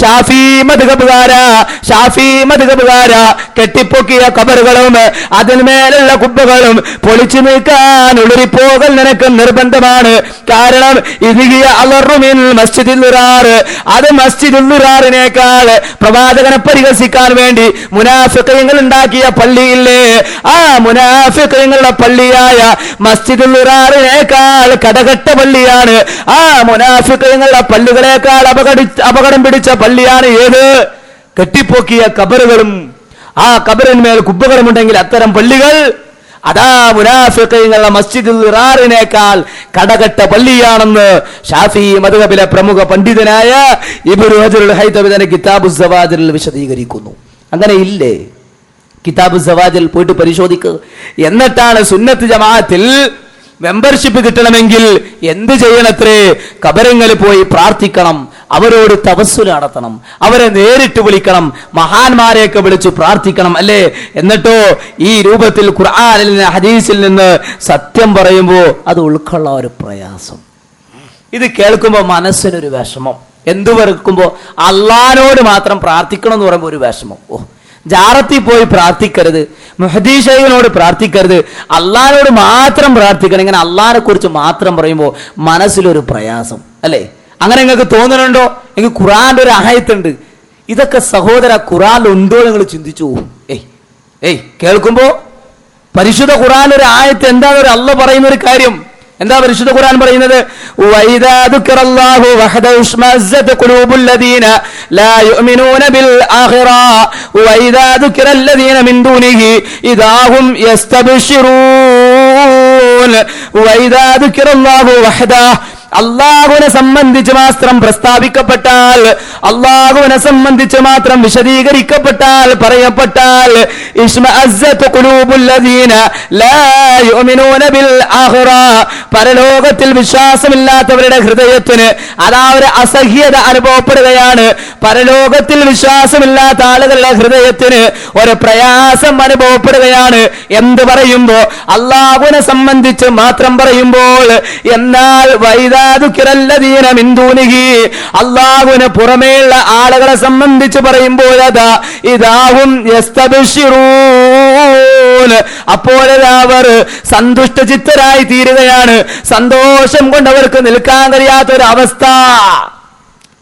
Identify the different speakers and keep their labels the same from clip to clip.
Speaker 1: ഷാഫി മധുകബുകാര ഷാഫി മധുകബുകാര കെട്ടിപ്പൊക്കിയ കബറുകളും അതിന്മേലുള്ള കുബ്ബകളും പൊളിച്ചു നീക്കാൻ ഉളറിപ്പോകൽ നിനക്ക് നിർബന്ധമാണ്. കാരണം ഇതികിയ അലറുമിൻ മസ്ജിദിൽ ഉറാറ് അത് മസ്ജിദിൽ ഉറാറിനേക്കാൾ പ്രവാചകനെ പരിഹസിക്കാൻ വേണ്ടി മുനാഫിക്കയങ്ങൾ ഉണ്ടാക്കിയ പള്ളിയില്ലേ? ആ മുനാഫിക്കയങ്ങളുടെ പള്ളിയായ മസ്ജിദുൽ ഉറാറിനേക്കാൾ കടകട്ട പള്ളിയാണ്. ആ മുനാഫിക്കയങ്ങളുടെ പള്ളികളെക്കാൾ അപകടി അപകടം പിടിച്ച പള്ളിയാണ് ഏത്? കെട്ടിപ്പൊക്കിയ കബറുകളും ആ കബറിന്മേൽ കുബ്ബകളുമുണ്ടെങ്കിൽ അത്തരം പള്ളികൾ അതാ മുനാഫിക്കുള്ള മസ്ജിദുൽ ഇറാറിനേക്കാൾ കടകട്ട പള്ളിയാണെന്ന് ഷാഫി മധുഹബിലെ പ്രമുഖ പണ്ഡിതനായ ഇബ്നു ഹജറുൽ കിതാബു വിശദീകരിക്കുന്നു. അങ്ങനെ ഇല്ലേ? കിതാബ് സവാജിൽ പോയിട്ട് പരിശോധിക്കുക എന്നിട്ടാണ് സുന്നത്ത് ജമാഅത്തിൽ മെമ്പർഷിപ്പ് കിട്ടണമെങ്കിൽ എന്ത് ചെയ്യണത്രേ? കബരങ്ങളിൽ പോയി പ്രാർത്ഥിക്കണം. അവരോട് തപസ്സു നടത്തണം. അവരെ നേരിട്ട് വിളിക്കണം. മഹാന്മാരെയൊക്കെ വിളിച്ചു പ്രാർത്ഥിക്കണം അല്ലേ? എന്നിട്ടോ ഈ രൂപത്തിൽ ഖുർആാനിൽ നിന്ന് ഹദീസിൽ നിന്ന് സത്യം പറയുമ്പോൾ അത് ഉൾക്കൊള്ള ഒരു പ്രയാസം. ഇത് കേൾക്കുമ്പോൾ മനസ്സിനൊരു വിഷമം. എന്തു വെറുക്കുമ്പോൾ അള്ളഹാനോട് മാത്രം പ്രാർത്ഥിക്കണം എന്ന് പറയുമ്പോൾ ഒരു വിഷമം. ഓ ജാറത്തിൽ പോയി പ്രാർത്ഥിക്കരുത്. മെഹദീഷയോട് പ്രാർത്ഥിക്കരുത്. അള്ളഹാനോട് മാത്രം പ്രാർത്ഥിക്കണം. ഇങ്ങനെ അള്ളഹാനെ കുറിച്ച് മാത്രം പറയുമ്പോൾ മനസ്സിലൊരു പ്രയാസം. അല്ലേ? അങ്ങനെ നിങ്ങൾക്ക് തോന്നുന്നുണ്ടോ? എനിക്ക് ഖുറാന്റെ ഒരു അഹയത്തുണ്ട് ഇതൊക്കെ സഹോദര ഖുറാൻ ഉണ്ടോ നിങ്ങൾ ചിന്തിച്ചു ഏയ് ഏയ് കേൾക്കുമ്പോ പരിശുദ്ധ ഖുറാൻ ഒരു ആയത്ത് എന്താണ് ഒരു അല്ല പറയുന്ന ഒരു കാര്യം. എന്താ പരിശുദ്ധ ഖുർആൻ പറയുന്നത്? വൈദാ ലാ ബിൽ ആഖിറ. മിൻ ഇദാഹും വഹദഹു അള്ളാഹുവിനെ സംബന്ധിച്ച് മാത്രം പ്രസ്താവിക്കപ്പെട്ടാൽ അള്ളാഹുവിനെ സംബന്ധിച്ച് മാത്രം വിശദീകരിക്കപ്പെട്ടാൽ പറയപ്പെട്ടാൽ പരലോകത്തിൽ വിശ്വാസമില്ലാത്തവരുടെ ഹൃദയത്തിന് അതാ ഒരു അസഹ്യത അനുഭവപ്പെടുകയാണ്. പരലോകത്തിൽ വിശ്വാസമില്ലാത്ത ആളുകളുടെ ഹൃദയത്തിന് ഒരു പ്രയാസം അനുഭവപ്പെടുകയാണ്. എന്ത് പറയുമ്പോ? അള്ളാഹുവിനെ സംബന്ധിച്ച് മാത്രം പറയുമ്പോൾ എന്നാൽ മിന്തൂനിഹി അള്ളാഹുവിന് പുറമേയുള്ള ആളുകളെ സംബന്ധിച്ച് പറയുമ്പോൾ അതാ ഇതാവും അപ്പോഴതാ അവർ സന്തുഷ്ട ചിത്തരായി തീരുകയാണ്. സന്തോഷം കൊണ്ട് അവർക്ക് നിൽക്കാൻ കഴിയാത്ത ഒരു അവസ്ഥ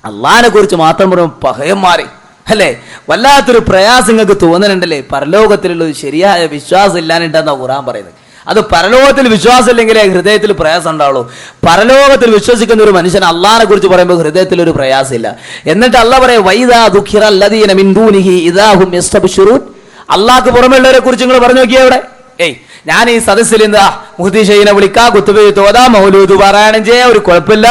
Speaker 1: അള്ളാഹിനെ കുറിച്ച് മാത്രം പറയും പഹയം മാറി. അല്ലേ? വല്ലാത്തൊരു പ്രയാസം നിങ്ങൾക്ക് തോന്നുന്നുണ്ടല്ലേ? പരലോകത്തിലുള്ള ശരിയായ വിശ്വാസം ഇല്ലാനിട്ടെന്നാ ഖുറാൻ പറയുന്നത്. അത് പരലോകത്തിൽ വിശ്വാസം ഇല്ലെങ്കിലേ ഹൃദയത്തിൽ പ്രയാസം ഉണ്ടാവുള്ളൂ. പരലോകത്തിൽ വിശ്വസിക്കുന്ന ഒരു മനുഷ്യൻ അള്ളാഹിനെ കുറിച്ച് പറയുമ്പോൾ ഹൃദയത്തിൽ ഒരു പ്രയാസമില്ല. എന്നിട്ട് അല്ല പറയാം വൈദാ ദുഃഖിറ ഇദാഹും അള്ളാഹ്ക്ക് പുറമെയുള്ളവരെ കുറിച്ച് നിങ്ങൾ പറഞ്ഞു നോക്കിയേ ഇവിടെ ഏയ് ഞാൻ ഈ സദസ്സിൽ എന്താ മുഹദ്ദീഷയിനെ വിളിക്കാ കുത്തുബി തോതാ മൗലൂദ് പാരായണം ചെയ്യാ ഒരു കുഴപ്പമില്ല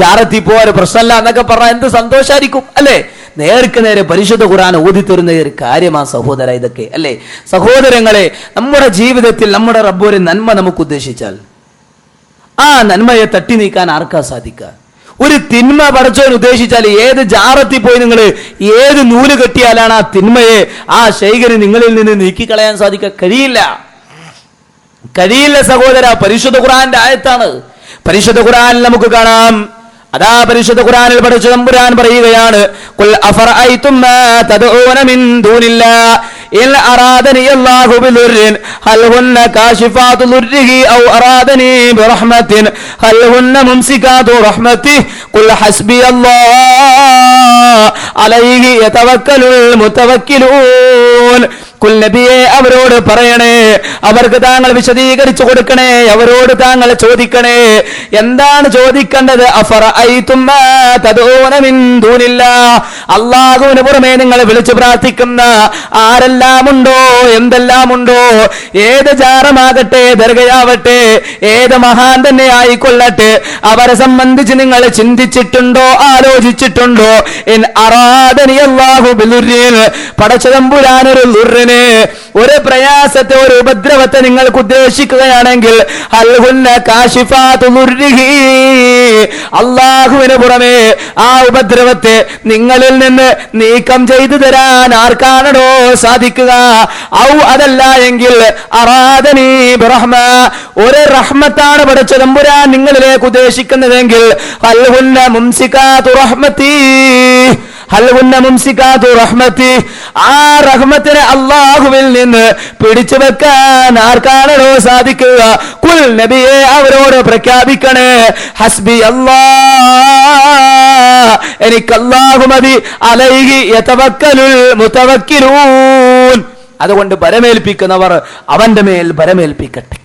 Speaker 1: ജാറത്തി പോവാ ഒരു പ്രശ്നമല്ല എന്നൊക്കെ പറഞ്ഞാൽ എന്ത് സന്തോഷായിരിക്കും അല്ലേ? നേർക്ക് നേരെ പരിശുദ്ധ ഖുർആൻ ഓതിത്തരുന്ന ഒരു കാര്യമാണ് സഹോദര ഇതൊക്കെ അല്ലേ? സഹോദരങ്ങളെ നമ്മുടെ ജീവിതത്തിൽ നമ്മുടെ റബ്ബ് നന്മ നമുക്ക് ഉദ്ദേശിച്ചാൽ ആ നന്മയെ തട്ടി നീക്കാൻ ആർക്കാ സാധിക്കുക? ഒരു തിന്മ പടച്ചവൻ ഉദ്ദേശിച്ചാൽ ഏത് ജാറത്തിൽ പോയി നിങ്ങൾ ഏത് നൂൽ കെട്ടിയാലാണ് ആ തിന്മയെ ആ ശൈഖരി നിങ്ങളിൽ നിന്ന് നീക്കിക്കളയാൻ സാധിക്കുക? കഴിയില്ല. കഴിയില്ല സഹോദര പരിശുദ്ധ ഖുറാന്റെ ആയത്താണ്. പരിശുദ്ധ ഖുറാൻ നമുക്ക് കാണാം അതാ പരിശുദ്ധ ഖുറാനിൽ പഠിച്ച തമ്പുരാൻ പറയുകയാണ് ഖുൽ അഫറഅയ്തും മാ തദ്ഊന മിൻ ദൂനില്ലാ ഇൻ അറാദനി അല്ലാഹു ബിദുർരിൻ ഹൽ ഹുന്ന കാശിഫാതു ദുർരിഹി ഔ അറാദനി ബിറഹ്മത്തിൻ ഹൽ ഹുന്ന മുംസികാതു റഹ്മതിഹി കുൽ അലൈഹി യതവക്കലുൽ മുതവക്കിലൂൻ. കുൽ നബിയെ അവരോട് പറയണേ. അവർക്ക് താങ്കൾ വിശദീകരിച്ചു കൊടുക്കണേ. അവരോട് താങ്കൾ ചോദിക്കണേ. എന്താണ് ചോദിക്കേണ്ടത്? അഫറ അള്ളാഹുവിന് പുറമെ നിങ്ങൾ വിളിച്ചു പ്രാർത്ഥിക്കുന്ന ആരെല്ലാം ഉണ്ടോ എന്തെല്ലാം ഉണ്ടോ ഏത് ജാറമാകട്ടെ ദർഗയാവട്ടെ ഏത് മഹാൻ തന്നെ ആയിക്കൊള്ളട്ടെ അവരെ സംബന്ധിച്ച് നിങ്ങൾ ചിന്തിച്ചിട്ടുണ്ടോ ആലോചിച്ചിട്ടുണ്ടോ? ഇൻ അറാദനി ബിലുറിൻ പടച്ചതമ്പുരാനൊരു ലുറിന് ഒരു പ്രയാസത്തെ ഒരു ഉപദ്രവത്തെ നിങ്ങൾക്ക് ഉദ്ദേശിക്കുകയാണെങ്കിൽ അള്ളാഹുവിന് പുറമേ ആ ഉപദ്രവത്തെ നിങ്ങളിൽ നിന്ന് നീക്കം ചെയ്തു തരാൻ ആർക്കാണോ സാധിക്കുക. ഔ അതല്ല എങ്കിൽ ഒരു റഹ്മത്താണ് പഠിച്ച തമ്പുരാൻ നിങ്ങളിലേക്ക് ഉദ്ദേശിക്കുന്നതെങ്കിൽ അൽഹുന്ന മുംസിക്കാത്തു റഹ്മത്തി. ആ റഹ്മത്തിനെ അള്ളാഹുവിൽ നിന്ന് പിടിച്ചു വെക്കാൻ ആർക്കാണോ സാധിക്കുക? കുൽ നബിയെ അവരോട് പ്രഖ്യാപിക്കണേ. ഹസ്ബി അല്ലാ. എനിക്ക് അല്ലാഹു മതി. അലൈഹി യതവക്കലുൽ മുതവക്കിലൂൻ. അതുകൊണ്ട് ഭരമേൽപ്പിക്കുന്നവർ അവന്റെ മേൽ ഭരമേൽപ്പിക്കട്ടെ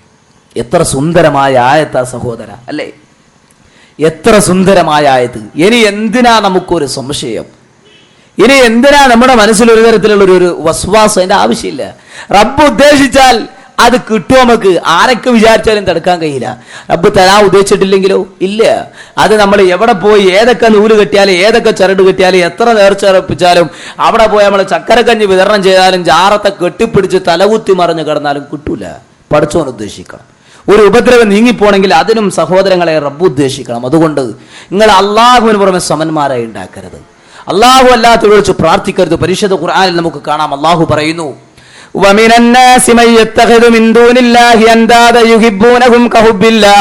Speaker 1: എത്ര സുന്ദരമായ ആയത്ത സഹോദര അല്ലേ? എത്ര സുന്ദരമായ ആയത്. ഇനി എന്തിനാ നമുക്കൊരു സംശയം? ഇനി എന്തിനാ നമ്മുടെ മനസ്സിൽ ഒരു തരത്തിലുള്ള ഒരു വസ്വാസം? അതിന്റെ ആവശ്യമില്ല. റബ്ബ് ഉദ്ദേശിച്ചാൽ അത് കിട്ടും നമുക്ക്? ആരൊക്കെ വിചാരിച്ചാലും തടുക്കാൻ കഴിയില്ല. റബ്ബ് തരാൻ ഉദ്ദേശിച്ചിട്ടില്ലെങ്കിലോ? ഇല്ല. അത് നമ്മൾ എവിടെ പോയി ഏതൊക്കെ നൂൽ കെട്ടിയാലും ഏതൊക്കെ ചരട് കെട്ടിയാലും എത്ര നേർച്ചറപ്പിച്ചാലും അവിടെ പോയി നമ്മൾ ചക്കരക്കഞ്ഞ് വിതരണം ചെയ്താലും ജാറത്തെ കെട്ടിപ്പിടിച്ച് തലകുത്തി മറിഞ്ഞ് കിടന്നാലും കിട്ടൂല. പഠിച്ചോൻ ഉദ്ദേശിക്കണം. ഒരു ഉപദ്രവം നീങ്ങിപ്പോണെങ്കിൽ അതിനും സഹോദരങ്ങളെ റബ്ബ് ഉദ്ദേശിക്കണം. അതുകൊണ്ട് നിങ്ങൾ അള്ളാഹുവിന് പുറമെ സമന്മാരായി ഉണ്ടാക്കരുത്. അള്ളാഹു അല്ലാത്തവരെ വിളിച്ച് പ്രാർത്ഥിക്കരുത് പരിശുദ്ധ ഖുർആനിൽ നമുക്ക് കാണാം അള്ളാഹു പറയുന്നു ومن الناس من يتخذ من دون الله أندادا يحبونهم كحب الله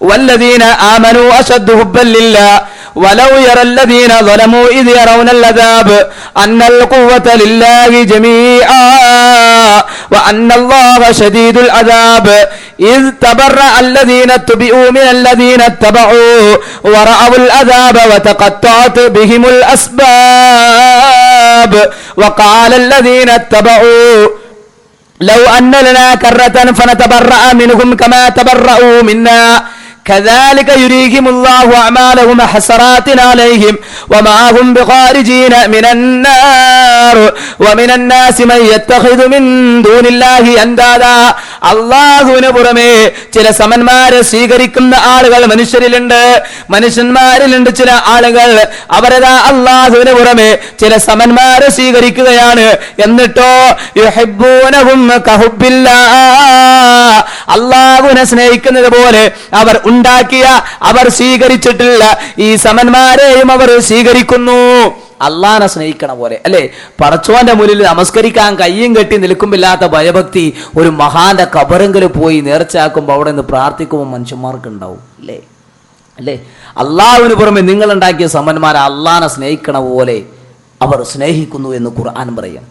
Speaker 1: والذين آمنوا أشد حبا لله. ولو يرى الذين ظلموا إذ يرون العذاب أن القوة لله جميعا وأن الله شديد العذاب. إذ تبرأ الذين اتبعوا من الذين اتبعوا ورأوا العذاب وتقطعت بهم الأسباب. وقال الذين اتبعوا لو أن لنا كرة فنتبرأ منهم كما تبرأوا منا. كذلك يريهم الله أعمالهم حسرات عليهم وما هم بخارجين من النار ومن الناس من يتخذ من دون الله أندادا അള്ളാഹുവിന് പുറമെ ചില സമന്മാരെ സ്വീകരിക്കുന്ന ആളുകൾ മനുഷ്യരിലുണ്ട് മനുഷ്യന്മാരിലുണ്ട് ചില ആളുകൾ അവരതാ അള്ളാഹുവിന് പുറമെ ചില സമന്മാരെ സ്വീകരിക്കുകയാണ് എന്നിട്ടോ യുഹിബ്ബൂനഹും കഹുബ്ബില്ലാ. അള്ളാഹുവിനെ സ്നേഹിക്കുന്നത് പോലെ അവർ ഉണ്ടാക്കിയ അവർ സ്വീകരിച്ചിട്ടില്ല. ഈ സമന്മാരെയും അവർ സ്വീകരിക്കുന്നു. അള്ളാനെ സ്നേഹിക്കണ പോലെ അല്ലെ? പടച്ചോന്റെ മുന്നിൽ നമസ്കരിക്കാൻ കയ്യും കെട്ടി നിൽക്കുമ്പില്ലാത്ത ഭയഭക്തി ഒരു മഹാന്റെ കബറെങ്കിലും പോയി നേർച്ചയാക്കുമ്പോൾ അവിടെ നിന്ന് പ്രാർത്ഥിക്കുമ്പോൾ മനുഷ്യന്മാർക്ക് ഉണ്ടാവും അല്ലേ? അല്ലേ? അള്ളാഹുവിന് പുറമെ നിങ്ങൾ ഉണ്ടാക്കിയ സമന്മാരെ അള്ളാനെ സ്നേഹിക്കണ പോലെ അവർ സ്നേഹിക്കുന്നു എന്ന് ഖുർആൻ പറയാം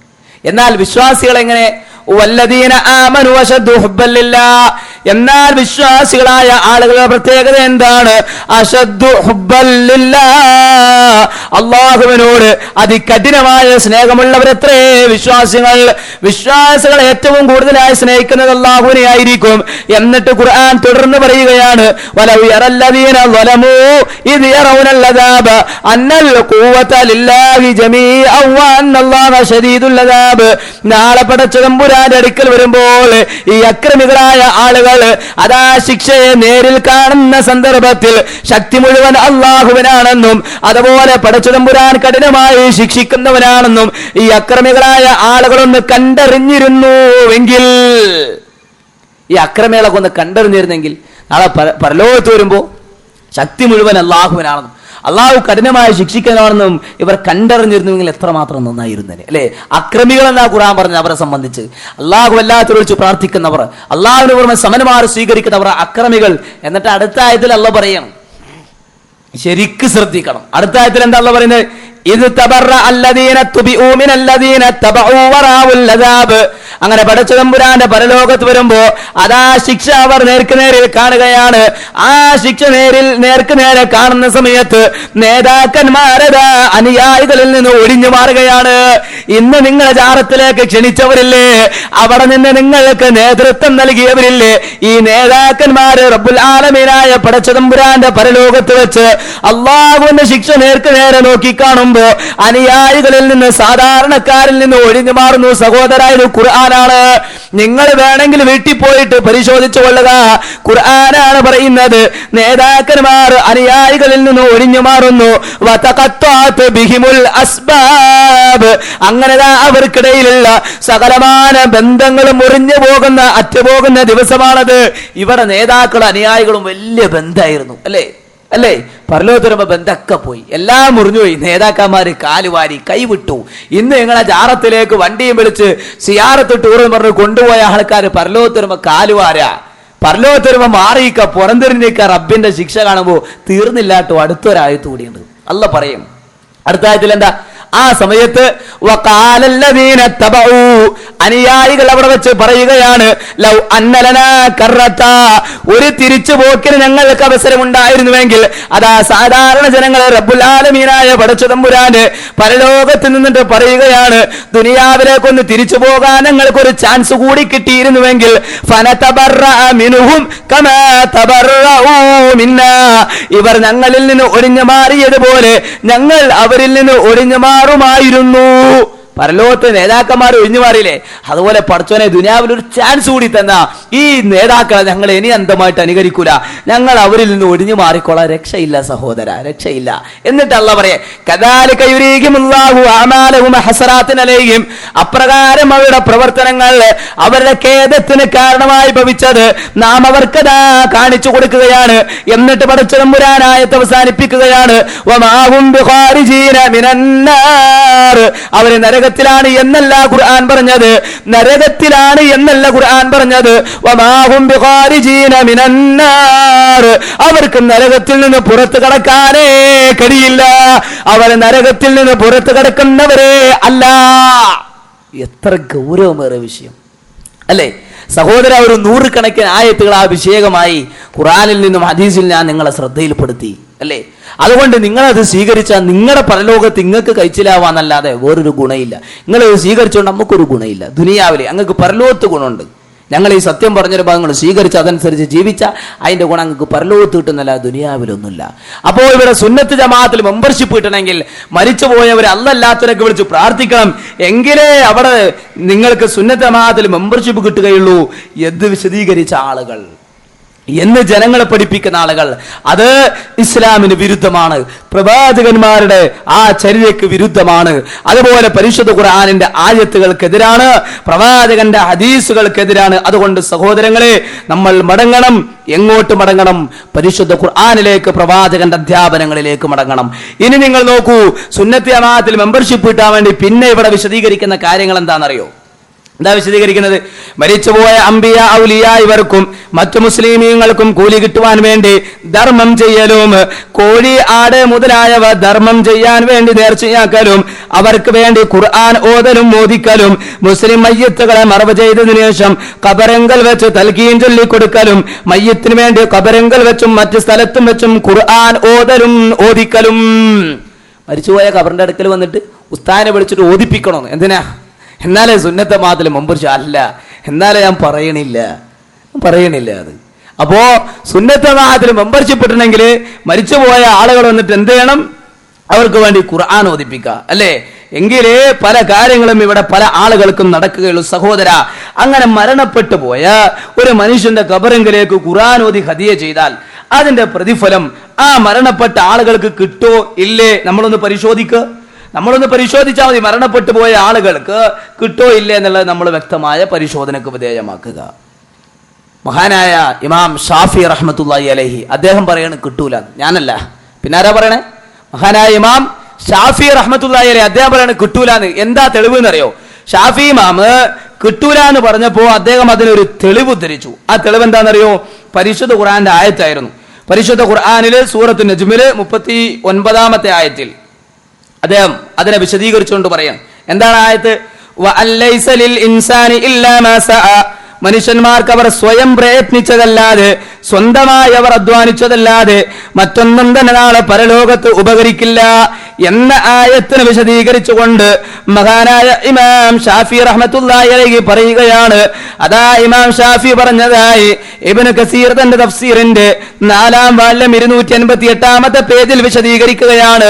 Speaker 1: എന്നാൽ വിശ്വാസികൾ എങ്ങനെ വല്ലദീന ആമനു ലില്ലാ. എന്നാൽ വിശ്വാസികളായ ആളുകളുടെ പ്രത്യേകത എന്താണ്? അശദ്ദു. അള്ളാഹുവിനോട് അതികഠിനമായ സ്നേഹമുള്ളവരത്രേ. വിശ്വാസികൾ വിശ്വാസികൾ ഏറ്റവും കൂടുതലായി സ്നേഹിക്കുന്നത് അള്ളാഹുവിനെ ആയിരിക്കും. എന്നിട്ട് ഖുർആൻ തുടർന്ന് പറയുകയാണ് നാളെ പടച്ചതമ്പുരാന്റെ അടുക്കൽ വരുമ്പോൾ ഈ അക്രമികളായ ആളുകൾ അതാ ശിക്ഷയെ നേരിൽ കാണുന്ന സന്ദർഭത്തിൽ ശക്തി മുഴുവൻ അള്ളാഹുവിനാണെന്നും അതുപോലെ പടച്ചുതമ്പുരാൻ കഠിനമായി ശിക്ഷിക്കുന്നവനാണെന്നും ഈ അക്രമികളായ ആളുകളൊന്ന് കണ്ടറിഞ്ഞിരുന്നുവെങ്കിൽ ഈ അക്രമികളൊക്കെ ഒന്ന് കണ്ടറിഞ്ഞിരുന്നെങ്കിൽ നാളെ പരലോകത്ത് വരുമ്പോൾ ശക്തി മുഴുവൻ അള്ളാഹുവിനാണെന്നും അള്ളാഹു കഠിനമായി ശിക്ഷിക്കാനാണെന്നും ഇവർ കണ്ടറിഞ്ഞിരുന്നുവെങ്കിൽ എത്രമാത്രം നന്നായിരുന്നേ അല്ലേ? അക്രമികൾ എന്നാ ഖുറാൻ പറഞ്ഞ അവരെ സംബന്ധിച്ച്. അള്ളാഹു വല്ലാത്തവർ വിളിച്ച് പ്രാർത്ഥിക്കുന്നവർ അള്ളാഹുവിന് പുറമെ സമനമാർ സ്വീകരിക്കുന്നവർ അക്രമികൾ. എന്നിട്ട് അടുത്ത ആയത്തിൽ അല്ല പറയണം. ശരിക്ക് ശ്രദ്ധിക്കണം. അടുത്ത ആയത്തിൽ എന്താ പറയുന്നത്? ഇത് തബറ തമ്പുരാന്റെ അങ്ങനെ പരലോകത്ത് വരുമ്പോ അതാ ശിക്ഷ അവർ നേർക്ക് നേരിൽ കാണുകയാണ്. ആ ശിക്ഷ നേരിൽ നേർക്ക് നേരെ കാണുന്ന സമയത്ത് നേതാക്കന്മാരതാ അനുയായികളിൽ നിന്ന് ഒഴിഞ്ഞു മാറുകയാണ്. ഇന്ന് നിങ്ങൾ ജാറത്തിലേക്ക് ക്ഷണിച്ചവരില്ലേ? അവിടെ നിന്ന് നിങ്ങൾക്ക് നേതൃത്വം നൽകിയവരില്ലേ? ഈ നേതാക്കന്മാര് റബ്ബുൽ ആലമീനായ പടച്ചതമ്പുരാന്റെ പരലോകത്ത് വെച്ച് അള്ളാഹുവിന്റെ ശിക്ഷ നേർക്ക് നേരെ നോക്കി കാണുമ്പോ അനുയായികളിൽ നിന്ന് സാധാരണക്കാരിൽ നിന്ന് ഒഴിഞ്ഞു മാറുന്നു. സഹോദര ഇത് ഖുർആനാണ്. നിങ്ങൾ വേണമെങ്കിൽ വീട്ടിൽ പോയിട്ട് പരിശോധിച്ചു കൊള്ളുക. ഖുർആനാണ് പറയുന്നത്. നേതാക്കന്മാർ അനുയായികളിൽ നിന്ന് ഒഴിഞ്ഞു മാറുന്നു. അങ്ങനെ അവർക്കിടയിലുള്ള സകലമാന ബന്ധങ്ങളും മുറിഞ്ഞു പോകുന്ന അറ്റുപോകുന്ന ദിവസമാണത്. ഇവിടെ നേതാക്കളും അനുയായികളും വലിയ ബന്ധമായിരുന്നു അല്ലേ? അല്ലേ? പരലോകത്ത് വരുമ്പോ ബന്ധമൊക്കെ പോയി. എല്ലാം മുറിഞ്ഞുപോയി നേതാക്കന്മാര് കാലുവാരി കൈവിട്ടു. ഇന്ന് നിങ്ങളെ ജാറത്തിലേക്ക് വണ്ടിയും വിളിച്ച് സിയാറത്ത് എന്ന് പറഞ്ഞ് കൊണ്ടുപോയ ആൾക്കാർ പരലോകത്ത് കാലുവാരാ പരലോകത്ത് മാറിയിക്ക പുറന്തിരിഞ്ഞിക്ക റബ്ബിന്റെ ശിക്ഷ കാണുമ്പോ തീർന്നില്ലാട്ടോ അടുത്തൊരായത്ത് കൂടിയുണ്ട്. അല്ല പറയും. അടുത്ത ആയത്തിൽ എന്താ? ആ സമയത്ത് അനുയായികൾ അവിടെ വെച്ച് പറയുകയാണ് ലൗ ഒരു തിരിച്ചു പോക്കിന് ഞങ്ങൾക്ക് അവസരം ഉണ്ടായിരുന്നുവെങ്കിൽ അതാ സാധാരണ ജനങ്ങളെ റബ്ബുൽ പടച്ചുതമ്പുരാന് പടച്ചു തമ്പുരാന് പരലോകത്ത് നിന്നിട്ട് പറയുകയാണ് ദുനിയാവിലേക്ക് ഒന്ന് തിരിച്ചു പോകാൻ ഞങ്ങൾക്ക് ഒരു ചാൻസ് കൂടി കിട്ടിയിരുന്നുവെങ്കിൽ ഇവർ ഞങ്ങളിൽ നിന്ന് ഒഴിഞ്ഞു മാറിയതുപോലെ ഞങ്ങൾ അവരിൽ നിന്ന് ഒഴിഞ്ഞു മാറുമായിരുന്നു പരലോകത്തെ നേതാക്കന്മാർ ഒഴിഞ്ഞു മാറിയില്ലേ അതുപോലെ പഠിച്ചവനെ ദുനിയാവിൽ ഒരു ചാൻസ് കൂടി തന്ന ഈ നേതാക്കളെ ഞങ്ങൾ ഇനി അന്തമായിട്ട് അനുകരിക്കൂല. ഞങ്ങൾ അവരിൽ നിന്ന് ഒഴിഞ്ഞു മാറിക്കോളാം രക്ഷയില്ല സഹോദര രക്ഷയില്ല. എന്നിട്ട് അല്ല പറയേ അപ്രകാരം അവരുടെ പ്രവർത്തനങ്ങൾ അവരുടെ ഖേദത്തിന് കാരണമായി ഭവിച്ചത് നാം അവർക്കതാ കാണിച്ചു കൊടുക്കുകയാണ്. എന്നിട്ട് പടച്ചതമ്പുരാനായത്ത് അവസാനിപ്പിക്കുകയാണ്. വമാഹും നരക അവർ നരകത്തിലാണ് എന്നല്ല ഖുർആൻ പറഞ്ഞത്. നരകത്തിലാണ് എന്നല്ല ഖുർആൻ പറഞ്ഞത്. അവർക്ക് നരകത്തിൽ നിന്ന് പുറത്തു കടക്കാനേ കഴിയില്ല. അവർ നരകത്തിൽ നിന്ന് പുറത്തു കടക്കുന്നവരെ അല്ല. എത്ര ഗൗരവമേറെ വിഷയം. അല്ലേ? സഹോദര ഒരു നൂറുകണക്കിന് ആയത്തുകൾ ആ വിഷയകമായി ഖുറാനിൽ നിന്നും ഹദീസിൽ ഞാൻ നിങ്ങളെ ശ്രദ്ധയിൽപ്പെടുത്തി. അല്ലേ? അതുകൊണ്ട് നിങ്ങളത് സ്വീകരിച്ചാൽ നിങ്ങളുടെ പരലോകത്ത് നിങ്ങൾക്ക് കഴിച്ചിലാവാന്നല്ലാതെ വേറൊരു ഗുണയില്ല. നിങ്ങളത് സ്വീകരിച്ചുകൊണ്ട് നമുക്കൊരു ഗുണയില്ല. ദുനിയാവിലെ അങ്ങക്ക് പരലോകത്ത് ഗുണമുണ്ട്. ഞങ്ങൾ ഈ സത്യം പറഞ്ഞൊരു ഭാഗങ്ങൾ സ്വീകരിച്ച് അതനുസരിച്ച് ജീവിച്ച അതിന്റെ ഗുണം അങ്ങക്ക് പരലോകത്ത് കിട്ടുന്നില്ല ദുനിയാവിലൊന്നുമില്ല. അപ്പോൾ ഇവിടെ സുന്നത്ത് ജമാഅത്തിൽ മെമ്പർഷിപ്പ് കിട്ടണമെങ്കിൽ മരിച്ചു പോയവർ അല്ലല്ലാത്തവരൊക്കെ വിളിച്ച് പ്രാർത്ഥിക്കണം. എങ്കിലേ അവിടെ നിങ്ങൾക്ക് സുന്നത്ത് ജമാഅത്തിൽ മെമ്പർഷിപ്പ് കിട്ടുകയുള്ളൂ. എന്ന് വിശദീകരിച്ച ആളുകൾ? എന്ന് ജനങ്ങളെ പഠിപ്പിക്കുന്ന ആളുകൾ. അത് ഇസ്ലാമിന് വിരുദ്ധമാണ്. പ്രവാചകന്മാരുടെ ആ ചരിതയ്ക്ക് വിരുദ്ധമാണ്. അതുപോലെ പരിശുദ്ധ ഖുർആാനിന്റെ ആയത്തുകൾക്കെതിരാണ് പ്രവാചകന്റെ ഹദീസുകൾക്കെതിരാണ്. അതുകൊണ്ട് സഹോദരങ്ങളെ നമ്മൾ മടങ്ങണം എങ്ങോട്ട് മടങ്ങണം? പരിശുദ്ധ ഖുർആാനിലേക്ക് പ്രവാചകന്റെ അധ്യാപനങ്ങളിലേക്ക് മടങ്ങണം. ഇനി നിങ്ങൾ നോക്കൂ സുന്നത്തി അമാത്തിൽ മെമ്പർഷിപ്പ് കിട്ടാൻ വേണ്ടി പിന്നെ ഇവിടെ വിശദീകരിക്കുന്ന കാര്യങ്ങൾ എന്താണെന്നറിയോ? എന്താ വിശദീകരിക്കുന്നത്? മരിച്ചുപോയ അമ്പിയ ഔലിയ ഇവർക്കും മറ്റു മുസ്ലിമീങ്ങൾക്കും കൂലി കിട്ടുവാൻ വേണ്ടി ധർമ്മം ചെയ്യലും കോഴി ആട് മുതലായവ ധർമ്മം ചെയ്യാൻ വേണ്ടി നേർച്ചയാക്കലും അവർക്ക് വേണ്ടി ഖുർആൻ ഓതലും മോദിക്കലും മുസ്ലിം മയ്യത്തുകളെ മറവ് ചെയ്തതിനു ശേഷം കബരങ്കൽ വെച്ച് തൽക്കീൻ ചൊല്ലിക്കൊടുക്കലും മയ്യത്തിന് വേണ്ടി കബരങ്കൽ വെച്ചും മറ്റു സ്ഥലത്തും വെച്ചും ഖുർആൻ ഓതലും ഓദിക്കലും. മരിച്ചുപോയ കബറിന്റെ അടുക്കൽ വന്നിട്ട് ഉസ്താനെ വിളിച്ചിട്ട് ഓദിപ്പിക്കണോ? എന്തിനാ? എന്നാലേ സുന്നത്തെ മാതിൽ മെമ്പർഷിപ്പ് അല്ല. എന്നാലേ ഞാൻ പറയണില്ല. പറയണില്ല അത്. അപ്പോ സുന്നത്തെ മാതിൽ മെമ്പർഷിപ്പ് മരിച്ചുപോയ ആളുകൾ വന്നിട്ട് എന്ത് ചെയ്യണം? അവർക്ക് വേണ്ടി ഖുർആൻ ഓദിപ്പിക്കുക അല്ലേ? എങ്കിലേ പല കാര്യങ്ങളും ഇവിടെ പല ആളുകൾക്കും നടക്കുകയുള്ളൂ സഹോദര. അങ്ങനെ മരണപ്പെട്ടു പോയ ഒരു മനുഷ്യന്റെ കബറെങ്കിലേക്ക് ഖുർആൻ ഓതി ഹതിയ ചെയ്താൽ അതിന്റെ പ്രതിഫലം ആ മരണപ്പെട്ട ആളുകൾക്ക് കിട്ടോ ഇല്ലേ? നമ്മളൊന്ന് പരിശോധിക്കുക നമ്മളൊന്ന് പരിശോധിച്ചാൽ മതി. മരണപ്പെട്ടു പോയ ആളുകൾക്ക് കിട്ടോ ഇല്ലേ എന്നുള്ളത് നമ്മൾ വ്യക്തമായ പരിശോധനക്ക് വിധേയമാക്കുക. മഹാനായ ഇമാം ഷാഫി റഹ്മത്തുല്ലായി അലഹി അദ്ദേഹം പറയാണ് കിട്ടൂല. ഞാനല്ല. പിന്നെ ആരാ പറയണേ? മഹാനായ ഇമാം ഷാഫി റഹ്മത്തുല്ലായി അലഹി അദ്ദേഹം പറയാണ് കിട്ടൂലെന്ന്. എന്താ തെളിവ് എന്നറിയോ ഷാഫി ഇമാമ് കിട്ടൂല എന്ന് പറഞ്ഞപ്പോ അദ്ദേഹം അതിനൊരു തെളിവ് ഉദ്ധരിച്ചു. ആ തെളിവ് എന്താണെന്നറിയോ? പരിശുദ്ധ ഖുർആന്റെ ആയത്തായിരുന്നു. പരിശുദ്ധ ഖുർആാനിൽ സൂറത്തു നജ്മിൽ മുപ്പത്തി ഒൻപതാമത്തെ ആയത്തിൽ അദ്ദേഹം അതിനെ വിശദീകരിച്ചുകൊണ്ട് പറയാം. എന്താണ് ആയത്ത് ഇൻസാനി. മനുഷ്യന്മാർക്ക് അവർ സ്വയം പ്രയത്നിച്ചതല്ലാതെ സ്വന്തമായി അവർ അധ്വാനിച്ചതല്ലാതെ മറ്റൊന്നും തന്നെ നാളെ പരലോകത്ത് ഉപകരിക്കില്ല. എന്ന ആയത്തിന് വിശദീകരിച്ചുകൊണ്ട് മഹാനായ ഇമാം ഷാഫി റഹ്മത്തുല്ലായി പറയുകയാണ്. അതാ ഇമാം ഷാഫി പറഞ്ഞതായി ഇബ്നു കസീർ തന്റെ തഫ്സീറിന്റെ നാലാം വാല്യം ഇരുന്നൂറ്റി അൻപത്തി എട്ടാമത്തെ പേജിൽ വിശദീകരിക്കുകയാണ്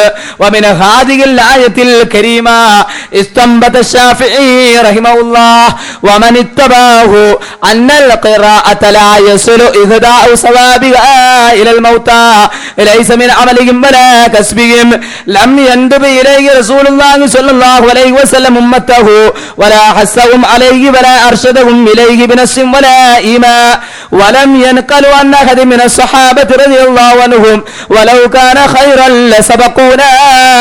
Speaker 1: ومن هذه الآية الكريمة استنبط الشافعي رحمه الله ومن اتبعه أن القراءة لا يصل إهداء ثوابها إلى الموتى ليس من عملهم ولا كسبهم لم يندب إليه رسول الله صلى الله عليه وسلم أمته ولا حثهم عليه ولا أرشدهم إليه بنفس ولا إيماء ولم ينقلوا عن أحد من الصحابة رضي الله عنهم ولو كان خيرا لسبقونا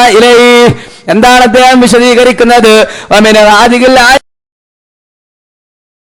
Speaker 1: إليه എന്താണ് അദ്ദേഹം വിശദീകരിക്കുന്നത് ومن هذه الآية